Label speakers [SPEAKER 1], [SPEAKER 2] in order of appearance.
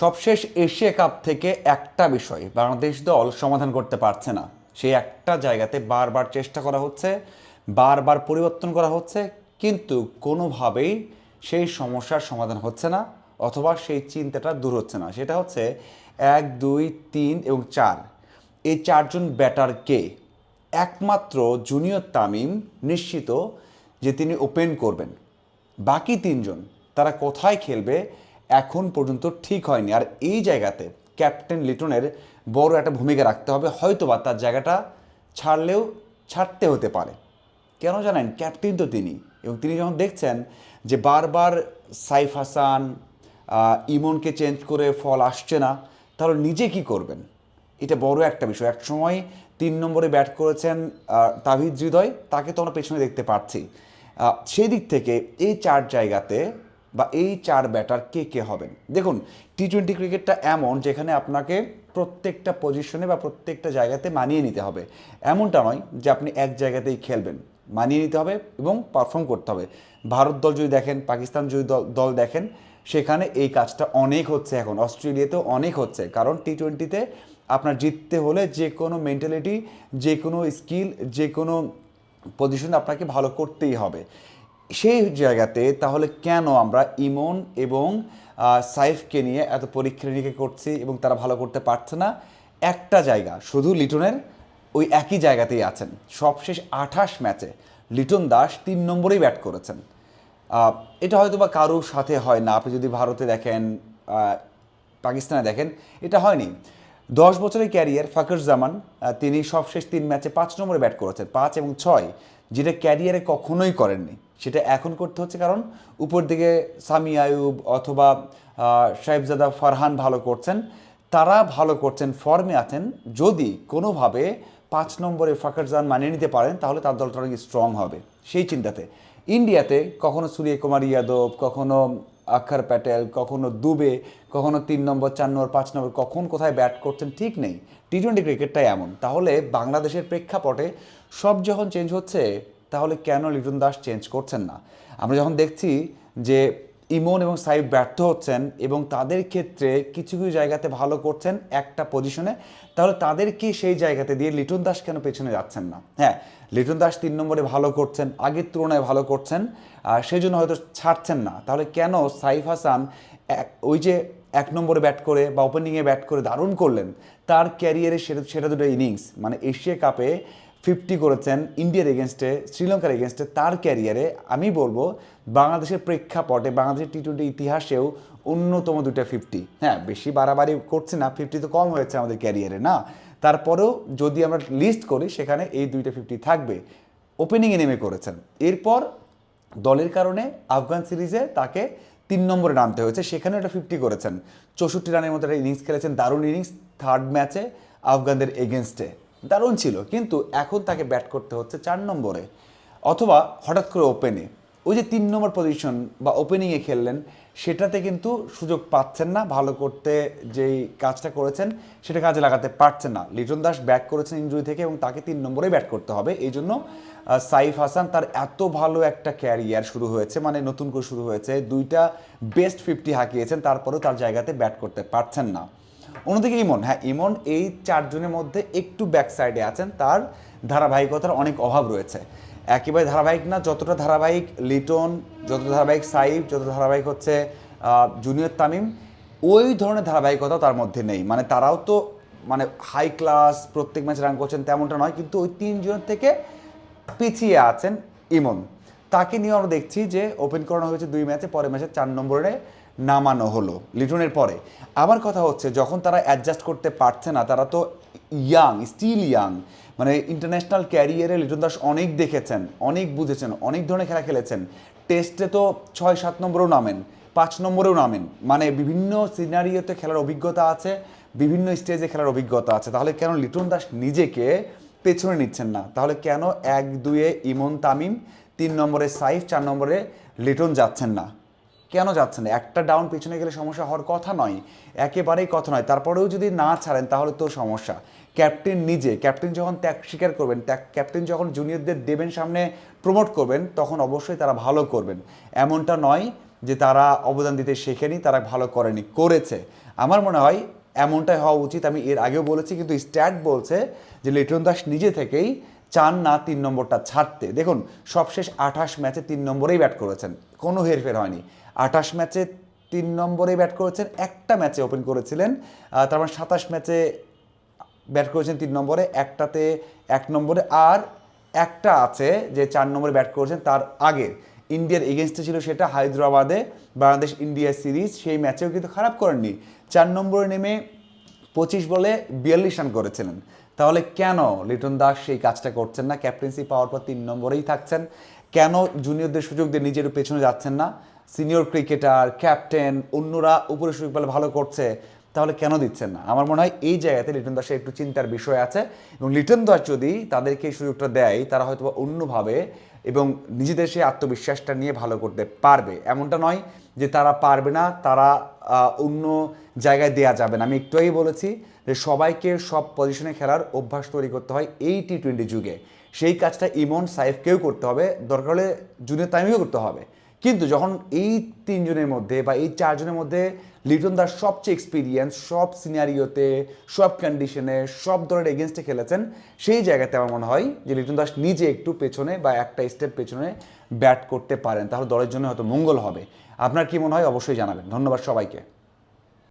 [SPEAKER 1] সবশেষ Asia cup থেকে একটা বিষয় বাংলাদেশ দল সমাধান করতে পারছে না। সেই একটা জায়গাতে বারবার চেষ্টা করা হচ্ছে, বারবার পরিবর্তন করা হচ্ছে, কিন্তু কোনোভাবেই সেই সমস্যার সমাধান হচ্ছে না অথবা সেই চিন্তাটা দূর হচ্ছে না। সেটা হচ্ছে এক, দুই, তিন এবং চার। এই চারজন ব্যাটার কে? একমাত্র জুনিয়র তামিম নিশ্চিত যে তিনি ওপেন করবেন। বাকি তিনজন তারা কোথায় খেলবে এখন পর্যন্ত ঠিক হয়নি। আর এই জায়গাতে ক্যাপ্টেন লিটনের বড় একটা ভূমিকা রাখতে হবে। হয়তোবা তার জায়গাটা ছাড়লেও ছাড়তে হতে পারে। কেন জানেন? ক্যাপ্টেন তো তিনি। এবং তিনি যখন দেখছেন যে বারবার সাইফ হাসান ইমনকে চেঞ্জ করে ফল আসছে না, তাহলে নিজে কি করবেন? এটা বড় একটা বিষয়। এক সময় তিন নম্বরে ব্যাট করেছেন তাভিদ হৃদয়। তাকে তো আমরা পেছনে দেখতে পাচ্ছি। সেই দিক থেকে এই চার জায়গাতে বা এই চার ব্যাটার কে কে হবেন? দেখুন টি টোয়েন্টি ক্রিকেটটা এমন যেখানে আপনাকে প্রত্যেকটা পজিশনে বা প্রত্যেকটা জায়গাতে মানিয়ে নিতে হবে। এমনটা নয় যে আপনি এক জায়গাতেই খেলবেন। মানিয়ে নিতে হবে এবং পারফর্ম করতে হবে। ভারত দল যদি দেখেন, পাকিস্তান যদি দল- দেখেন, সেখানে এই কাজটা অনেক হচ্ছে এখন। অস্ট্রেলিয়াতেও অনেক হচ্ছে। কারণ টি টোয়েন্টিতে আপনার জিততে হলে যে কোনো মেন্টালিটি যে কোনো স্কিল যে কোনো পজিশনে আপনাকে ভালো করতেই হবে। সেই জায়গাতে তাহলে কেন আমরা ইমন এবং সাইফকে নিয়ে এত পরীক্ষা নিরীক্ষা করছি এবং তারা ভালো করতে পারছে না? একটা জায়গা, শুধু লিটনের, ওই একই জায়গাতেই আছেন। সবশেষ আঠাশ ম্যাচে লিটন দাস তিন নম্বরেই ব্যাট করেছেন। এটা হয়তো বা কারোর সাথে হয় না। আপনি যদি ভারতে দেখেন পাকিস্তানে দেখেন, এটা হয়নি। দশ বছরের ক্যারিয়ার ফাকর জামান তিনি সবশেষ তিন ম্যাচে পাঁচ নম্বরে ব্যাট করেছেন, পাঁচ এবং ছয়, যেটা ক্যারিয়ারে কখনোই করেননি। সেটা এখন করতে হচ্ছে কারণ উপর দিকে সামি আয়ুব অথবা সাহেবজাদা ফারহান ভালো করছেন। তারা ভালো করছেন ফর্মে আছেন। যদি কোনোভাবে পাঁচ নম্বরে ফাকর জান মানিয়ে নিতে পারেন, তাহলে তার দলটা অনেক স্ট্রং হবে। সেই চিন্তাতে। ইন্ডিয়াতে কখনো সূর্য কুমার ইয়াদব, কখনো অক্ষর প্যাটেল, কখনো দুবে, কখনো তিন নম্বর, চার নম্বর, পাঁচ নম্বর, কখন কোথায় ব্যাট করছেন ঠিক নেই। টি টোয়েন্টি ক্রিকেটটাই এমন। তাহলে বাংলাদেশের প্রেক্ষাপটে সব যখন চেঞ্জ হচ্ছে তাহলে কেন লিটন দাস চেঞ্জ করছেন না? আমরা যখন দেখছি যে ইমন এবং সাইফ ব্যর্থ হচ্ছেন এবং তাদের ক্ষেত্রে কিছু কিছু জায়গাতে ভালো করছেন একটা পজিশনে তাহলে তাদেরকে সেই জায়গাতে দিয়ে লিটন দাস কেন পেছনে যাচ্ছেন না? হ্যাঁ লিটন দাস তিন নম্বরে ভালো করছেন, আগের তুলনায় ভালো করছেন, আর সেই জন্য হয়তো ছাড়ছেন না। তাহলে কেন সাইফ হাসান ওই যে এক নম্বরে ব্যাট করে বা ওপেনিংয়ে ব্যাট করে দারুণ করলেন, তার ক্যারিয়ারে সেটা সেটা দুটো ইনিংস মানে এশিয়া কাপে ফিফটি করেছেন ইন্ডিয়ার এগেনস্টে শ্রীলঙ্কার এগেনস্টে তার ক্যারিয়ারে আমি বলব বাংলাদেশের প্রেক্ষাপটে, বাংলাদেশের টি টোয়েন্টি ইতিহাসেও অন্যতম দুটো ফিফটি হ্যাঁ বেশি বাড়াবাড়ি করছে না ফিফটি তো কম হয়েছে আমাদের ক্যারিয়ারে না? তারপরেও যদি আমরা লিস্ট করি, সেখানে এই দুইটা ফিফটি থাকবে। ওপেনিংয়ে নেমে করেছেন। এরপর দলের কারণে আফগান সিরিজে তাকে তিন নম্বরে নামতে হয়েছে সেখানে একটা ফিফটি করেছেন। চৌষট্টি রানের মতো একটা ইনিংস খেলেছেন, দারুণ ইনিংস থার্ড ম্যাচে আফগানদের এগেনস্টে দারুণ ছিল, কিন্তু এখন তাকে ব্যাট করতে হচ্ছে চার নম্বরে। অথবা হঠাৎ করে ওপেনে ওই যে তিন নম্বর পজিশন বা ওপেনিংয়ে খেললেন, সেটাতে কিন্তু সুযোগ পাচ্ছেন না, ভালো করতে যেই কাজটা করেছেন, সেটা কাজে লাগাতে পারছেন না। লিটন দাস ব্যাক করেছেন ইঞ্জুরি থেকে এবং তাকে তিন নম্বরে ব্যাট করতে হবে। এই জন্য সাইফ হাসান তার এত ভালো একটা ক্যারিয়ার শুরু হয়েছে মানে নতুন করে শুরু হয়েছে। দুইটা বেস্ট ফিফটি হাঁকিয়েছেন, তারপরেও তার জায়গাতে ব্যাট করতে পারছেন না। অন্যদিকে ইমন হ্যাঁ ইমন এই চারজনের মধ্যে একটু ব্যাক সাইডে আছেন, তার ধারাবাহিকতার অনেক অভাব রয়েছে। একেবারে ধারাবাহিক না, যতটা ধারাবাহিক লিটন যত ধারাবাহিক সাইফ যত ধারাবাহিক হচ্ছে জুনিয়র তামিম, ওই ধরনের ধারাবাহিকতা তার মধ্যে নেই। মানে তারাও তো মানে হাই ক্লাস প্রত্যেক ম্যাচে রান করছেন তেমনটা নয়, কিন্তু ওই তিনজনের থেকে পিছিয়ে আছেন ইমন। তাকে নিয়ে আমরা দেখছি যে ওপেন করানো হয়েছে দুই ম্যাচে পরের ম্যাচে চার নম্বরে। নামানো হলো, লিটনের পরে। আবার কথা হচ্ছে, যখন তারা অ্যাডজাস্ট করতে পারছে না, তারা তো ইয়াং স্টিল ইয়াং মানে ইন্টারন্যাশনাল ক্যারিয়ারে লিটন দাস অনেক দেখেছেন, অনেক বুঝেছেন, অনেক ধরনের খেলা খেলেছেন। টেস্টে তো ছয়, সাত নম্বরেও নামেন, পাঁচ নম্বরেও নামেন। মানে বিভিন্ন সিনারিওতে খেলার অভিজ্ঞতা আছে, বিভিন্ন স্টেজে খেলার অভিজ্ঞতা আছে। তাহলে কেন লিটন দাস নিজেকে পেছনে নিচ্ছেন না? তাহলে কেন এক দুয়ে ইমন তামিম, তিন নম্বরে সাইফ, চার নম্বরে লিটন যাচ্ছেন না? কেন যাচ্ছেন না? একটা ডাউন পিছনে গেলে সমস্যা হওয়ার কথা নয়, একেবারেই কথা নয়। তারপরেও যদি না ছাড়েন, তাহলে তো সমস্যা। ক্যাপ্টেন নিজে, ক্যাপ্টেন যখন ত্যাগ স্বীকার করবেন, ত্যাগ, ক্যাপ্টেন যখন জুনিয়রদের দেবেন সামনে প্রমোট করবেন, তখন অবশ্যই তারা ভালো করবেন। এমনটা নয় যে তারা অবদান দিতে শেখেনি, তারা ভালো করেনি, করেছে। আমার মনে হয় এমনটাই হওয়া উচিত। আমি এর আগেও বলেছি, কিন্তু স্ট্যাট বলছে যে লিটন দাস নিজে থেকেই চান না তিন নম্বরটা ছাড়তে। দেখুন, সবশেষ আঠাশ ম্যাচে তিন নম্বরেই ব্যাট করেছেন। কোনো হেরফের হয়নি। আঠাশ ম্যাচে তিন নম্বরেই ব্যাট করেছেন, একটা ম্যাচে ওপেন করেছিলেন। তার মানে সাতাশ ম্যাচে ব্যাট করেছেন তিন নম্বরে, একটাতে এক নম্বরে, আর একটা আছে যে চার নম্বরে ব্যাট করেছেন তার আগের। ইন্ডিয়ার এগেনস্টে ছিল সেটা হায়দ্রাবাদে বাংলাদেশ ইন্ডিয়া সিরিজ। সেই ম্যাচেও কিন্তু খারাপ করেননি। চার নম্বরে নেমে পঁচিশ বলে বিয়াল্লিশ রান করেছিলেন। তাহলে কেন লিটন দাস সেই কাজটা করছেন না? ক্যাপ্টেন্সি পাওয়ার পর তিন নম্বরেই থাকছেন। কেন জুনিয়রদের সুযোগ দিয়ে নিজের পেছনে যাচ্ছেন না? সিনিয়র ক্রিকেটার, ক্যাপ্টেন, অন্যরা উপরে সুযোগ পেলে ভালো করছে, তাহলে কেন দিচ্ছেন না? আমার মনে হয় এই জায়গাতে লিটন দাসের একটু চিন্তার বিষয় আছে এবং লিটন দাস যদি তাদেরকে এই সুযোগটা দেয়, তারা হয়তো অন্যভাবে এবং নিজেদের সেই আত্মবিশ্বাসটা নিয়ে ভালো করতে পারবে। এমনটা নয় যে তারা পারবে না, তারা অন্য জায়গায় দেয়া যাবে না। আমি একটু আগেই বলেছি যে সবাইকে সব পজিশনে খেলার অভ্যাস তৈরি করতে হয় এই টি টোয়েন্টি যুগে। সেই কাজটা ইমন, সাইফকেও করতে হবে, দরকার হলে জুনিয়র তাইমিও করতে হবে। কিন্তু যখন এই তিনজনের মধ্যে বা এই চারজনের মধ্যে লিটন দাস সবচেয়ে এক্সপিরিয়েন্স সব সিনারিওতে সব কন্ডিশনে সব ধরনের এগেনস্টে খেলেছেন, সেই জায়গাতে আমার মনে হয় যে লিটন দাস নিজে একটু পেছনে বা একটা স্টেপ পেছনে ব্যাট করতে পারেন। তাহলে দলের জন্য হয়তো মঙ্গল হবে। আপনার কি মনে হয়? অবশ্যই জানাবেন। ধন্যবাদ সবাইকে।